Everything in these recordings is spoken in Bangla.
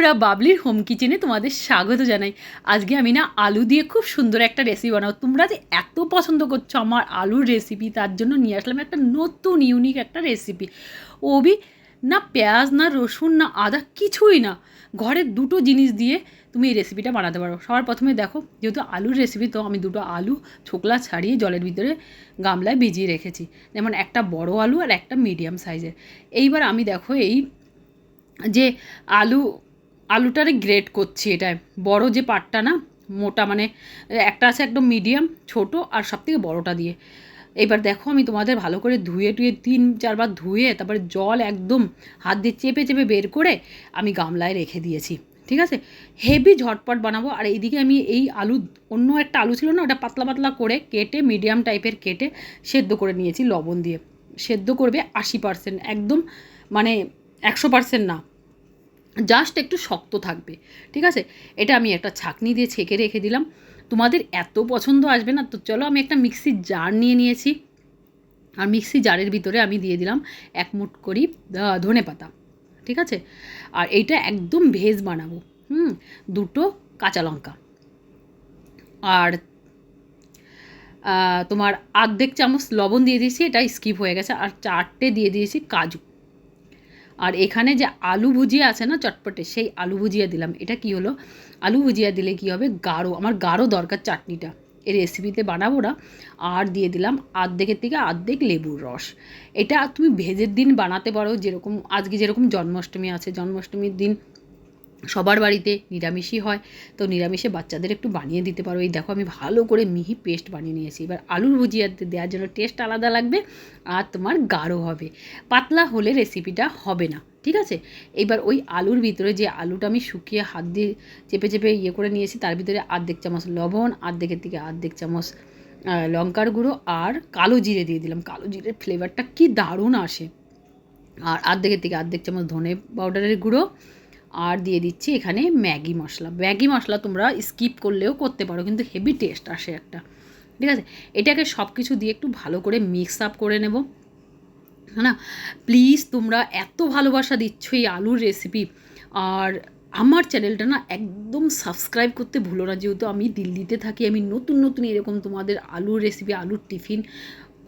বন্ধুরা, বাবলির হোম কিচেনে তোমাদের স্বাগত জানাই। আজকে আমি না আলু দিয়ে খুব সুন্দর একটা রেসিপি বানাবো। তোমরা যে এত পছন্দ করছ আমার আলুর রেসিপি তার জন্য নিয়ে আসলাম একটা নতুন ইউনিক একটা রেসিপি ওবি, না পেঁয়াজ, না রসুন, না আদা, কিছুই না। ঘরের দুটো জিনিস দিয়ে তুমি এই রেসিপিটা বানাতে পারো। সবার প্রথমে দেখো, যেহেতু আলুর রেসিপি তো আমি দুটো আলু ছোকলা ছাড়িয়ে জলের ভিতরে গামলায় ভিজিয়ে রেখেছি। যেমন একটা বড় আলু আর একটা মিডিয়াম সাইজের এইবার আমি দেখো এই যে আলু আলুটারে গ্রেট করছি এটায়। বড় যে পাটটা না, মোটা মানে একটা আছে একদম মিডিয়াম ছোট আর সব থেকে বড়োটা দিয়ে। এবার দেখো আমি তোমাদের ভালো করে ধুয়ে টুয়ে তিন চারবার ধুয়ে, তারপরে জল একদম হাত দিয়ে চেপে চেপে বের করে আমি গামলায় রেখে দিয়েছি, ঠিক আছে? হেভি ঝটপট বানাবো। আর এইদিকে আমি এই আলু, অন্য একটা আলু ছিল না, ওটা পাতলা পাতলা করে কেটে মিডিয়াম টাইপের কেটে সেদ্ধ করে নিয়েছি লবণ দিয়ে। সেদ্ধ করবে আশি পার্সেন্ট একদম মানে একশো পার্সেন্ট না জাস্ট একটু শক্ত থাকবে, ঠিক আছে? এটা আমি একটা ছাকনি দিয়ে ছেঁকে রেখে দিলাম। তোমাদের এত পছন্দ আসবে না, তো চলো আমি একটা মিক্সির জার নিয়ে নিয়েছি। আর মিক্সি জারের ভিতরে আমি দিয়ে দিলাম এক মুঠ করি ধনে পাতা, ঠিক আছে? আর এইটা একদম ভেজ বানাবো, হুম? দুটো কাঁচা লঙ্কা। আর তোমার আর্ধেক চামচ লবণ দিয়ে দিয়েছি, এটা স্কিপ হয়ে গেছে। আর চারটে দিয়ে দিয়েছি কাজু। আর এখানে যে আলু ভুজিয়া আছে না চটপটে, সেই আলু ভুজিয়া দিলাম। এটা কি হলো? আলু ভুজিয়া দিলে কি হবে? গাঢ়, আমার গাঢ় দরকার চাটনিটা। এই রেসিপিতে বানাবো না। আর দিয়ে দিলাম আর্ধেকের থেকে আর্ধেক লেবুর রস। এটা তুমি ভেজের দিন বানাতে পারো, যেরকম, আজকে যেরকম জন্মাষ্টমী আছে, জন্মাষ্টমীর দিন সবার বাড়িতে নিরামিষই হয়। তো নিরামিষে বাচ্চাদের একটু বানিয়ে দিতে পারো। এই দেখো আমি ভালো করে মিহি পেস্ট বানিয়ে নিয়েছি। এবার আলুর ভুজিয়াতে দেওয়ার জন্য টেস্ট আলাদা লাগবে আর তোমার গাঢ় হবে। পাতলা হলে রেসিপিটা হবে না, ঠিক আছে? এবার ওই আলুর ভিতরে যে আলুটা আমি শুকিয়ে হাত দিয়ে চেপে চেপে ইয়ে করে নিয়েছি, তার ভিতরে আর্ধেক চামচ লবণ, আর্ধেকের থেকে আর্ধেক চামচ লঙ্কার গুঁড়ো আর কালো জিরে দিয়ে দিলাম। কালো জিরের ফ্লেভারটা কি দারুণ আসে। আর আর্ধেকের থেকে আর্ধেক চামচ ধনে পাউডারের গুঁড়ো আর দিয়ে দিচ্ছি এখানে ম্যাগি মশলা। ম্যাগি মশলা তোমরা স্কিপ করলেও করতে পারো, কিন্তু হেভি টেস্ট আসে একটা। ঠিক আছে? এটাকে সব কিছু দিয়ে একটু ভালো করে মিক্স আপ করে নেব। না? প্লিজ তোমরা এত ভালোবাসা দিচ্ছ এই আলুর রেসিপি। আর আমার চ্যানেলটা না একদম সাবস্ক্রাইব করতে ভুলো না, যেহেতু আমি দিল্লিতে থাকি, আমি নতুন নতুন এরকম তোমাদের আলুর রেসিপি, আলুর টিফিন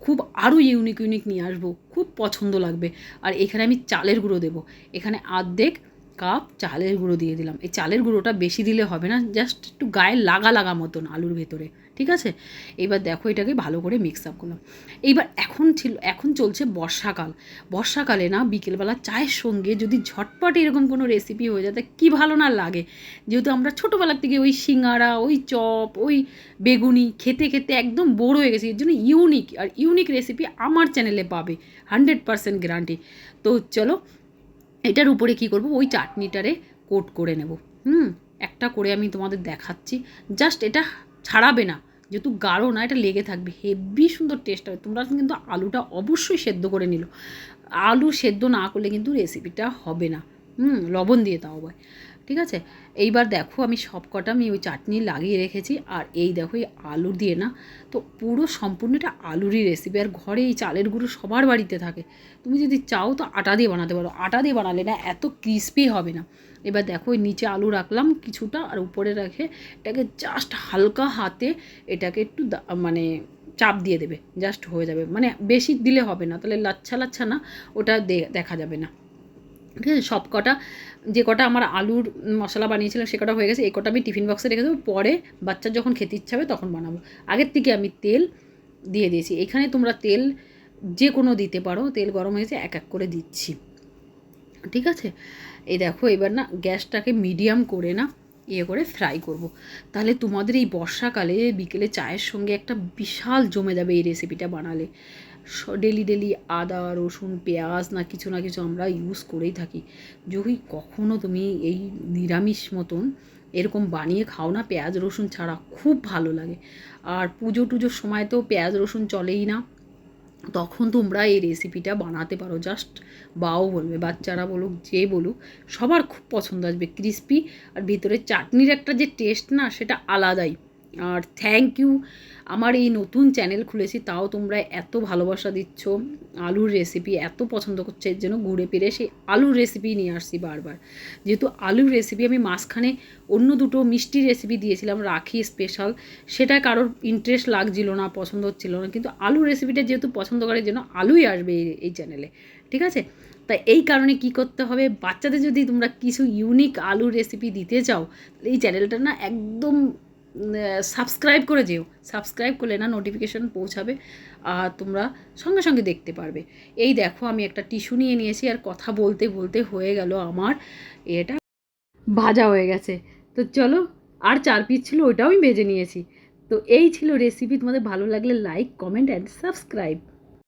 খুব আরও ইউনিক ইউনিক নিয়ে আসব। খুব পছন্দ লাগবে। আর এখানে আমি চালের গুঁড়ো দেবো। এখানে আর্ধেক কাপ, চালের গুঁড়ো দিয়ে দিলাম। এই চালের গুঁড়োটা বেশি দিলে হবে না জাস্ট একটু গায়ে লাগা লাগা মতন আলুর ভেতরে, ঠিক আছে? এবার দেখো এটাকে ভালো করে মিক্স আপ করলাম। এইবার এখন ছিল, এখন চলছে বর্ষাকাল। বর্ষাকালে না বিকেলবেলা চায়ের সঙ্গে যদি ঝটপট এরকম কোনো রেসিপি হয়ে যায় কী ভালো না লাগে? যেহেতু আমরা ছোটোবেলার থেকে ওই সিঙ্গারা, ওই চপ, ওই বেগুনি খেতে খেতে একদম বোর হয়ে গেছি। এর জন্য ইউনিক আর ইউনিক রেসিপি আমার চ্যানেলে পাবে হান্ড্রেড পারসেন্ট গ্যারান্টি তো চলো এটার উপরে কি করব? ওই চাটনিটারে কোট করে নেব। হুম? একটা করে আমি তোমাদের দেখাচ্ছি। জাস্ট এটা ছাড়াবে না। যেহেতু গাঢ় না, এটা লেগে থাকবে। হেভি সুন্দর টেস্ট হবে। তোমরা কিন্তু আলুটা অবশ্যই সেদ্ধ করে নিল। আলু সেদ্ধ না করলে কিন্তু রেসিপিটা হবে না। হুম? লবণ দিয়ে তাও ভাই ঠিক আছে? এইবার দেখো আমি সব কটা আমি ওই চাটনি লাগিয়ে রেখেছি আর এই দেখো এই আলু দিয়ে না, তো পুরো সম্পূর্ণ এটা আলুরই রেসিপি আর ঘরে এই চালের গুঁড়ো সবার বাড়িতে থাকে। তুমি যদি চাও তো আটা দিয়ে বানাতে পারো। আটা দিয়ে বানালে না এত ক্রিস্পি হবে না। এবার দেখো ওই নিচে আলু রাখলাম কিছুটা আর উপরে রেখে এটাকে জাস্ট হালকা হাতে এটাকে একটু মানে চাপ দিয়ে দেবে। জাস্ট হয়ে যাবে। মানে বেশি দিলে হবে না। তাহলে লাচ্ছা লাচ্ছা না, ওটা দেখা যাবে না। ঠিক আছে সব কটা, যে কটা আমার আলুর মশলা বানিয়েছিলাম সে কটা হয়ে গেছে এই কটা আমি টিফিন বক্সে রেখে দেবো, পরে বাচ্চার যখন খেতে ইচ্ছা হবে তখন বানাবো। আগের থেকে আমি তেল দিয়ে দিয়েছি। এখানে তোমরা তেল যে কোনো দিতে পারো, তেল গরম হয়েছে এক এক করে দিচ্ছি। ঠিক আছে? এই দেখো, এবার না গ্যাসটাকে মিডিয়াম করে না ইয়ে করে ফ্রাই করব। তাহলে তোমাদের এই বর্ষাকালে বিকেলে চায়ের সঙ্গে একটা বিশাল জমে যাবে এই রেসিপিটা বানালে। ডেলি ডেলি আদা, রসুন, পেঁয়াজ না কিছু না কিছু আমরা ইউজ করেই থাকি। যদি কখনও তুমি এই নিরামিষ মতন এরকম বানিয়ে খাও না, পেঁয়াজ, রসুন ছাড়া খুব ভালো লাগে। আর পুজো টুজোর সময় তো পেঁয়াজ, রসুন চলেই না। তখন তোমরা এই রেসিপিটা বানাতে পারো। জাস্ট বাও বলবে, বাচ্চারা বলুক, যে বলুক, সবার খুব পছন্দ আসবে। ক্রিস্পি আর ভিতরে চাটনির একটা যে টেস্ট না, সেটা আলাদাই। আর থ্যাংক ইউ আমার এই নতুন চ্যানেল খুলেছি, তাও তোমরা এত ভালোবাসা দিচ্ছ। আলুর রেসিপি এত পছন্দ করছে, এর জন্য ঘুরে ফিরে সেই আলুর রেসিপি নিয়ে আসছি বারবার। যেহেতু আলুর রেসিপি আমি মাঝখানে অন্য দুটো মিষ্টি রেসিপি দিয়েছিলাম, রাখি স্পেশাল সেটা কারোর ইন্টারেস্ট লাগছিল না, পছন্দ হচ্ছিল না। কিন্তু আলুর রেসিপিটা যেহেতু পছন্দ করে জন্য আলুই আসবে এই চ্যানেলে ঠিক আছে? তা এই কারণে কি করতে হবে? বাচ্চাদের যদি তোমরা কিছু ইউনিক আলুর রেসিপি দিতে চাও এই চ্যানেলটা না একদম সাবস্ক্রাইব করে যেও। সাবস্ক্রাইব করলে না নোটিফিকেশান পৌঁছাবে আর তোমরা সঙ্গে সঙ্গে দেখতে পারবে। এই দেখো আমি একটা টিস্যু নিয়ে নিয়েছি আর কথা বলতে বলতে হয়ে গেল আমার এটা ভাজা হয়ে গেছে। তো চলো, আর চার পিস ছিল ওইটাও আমি ভেজে নিয়েছি। তো এই ছিল রেসিপি তোমাদের ভালো লাগলে লাইক কমেন্ট অ্যান্ড সাবস্ক্রাইব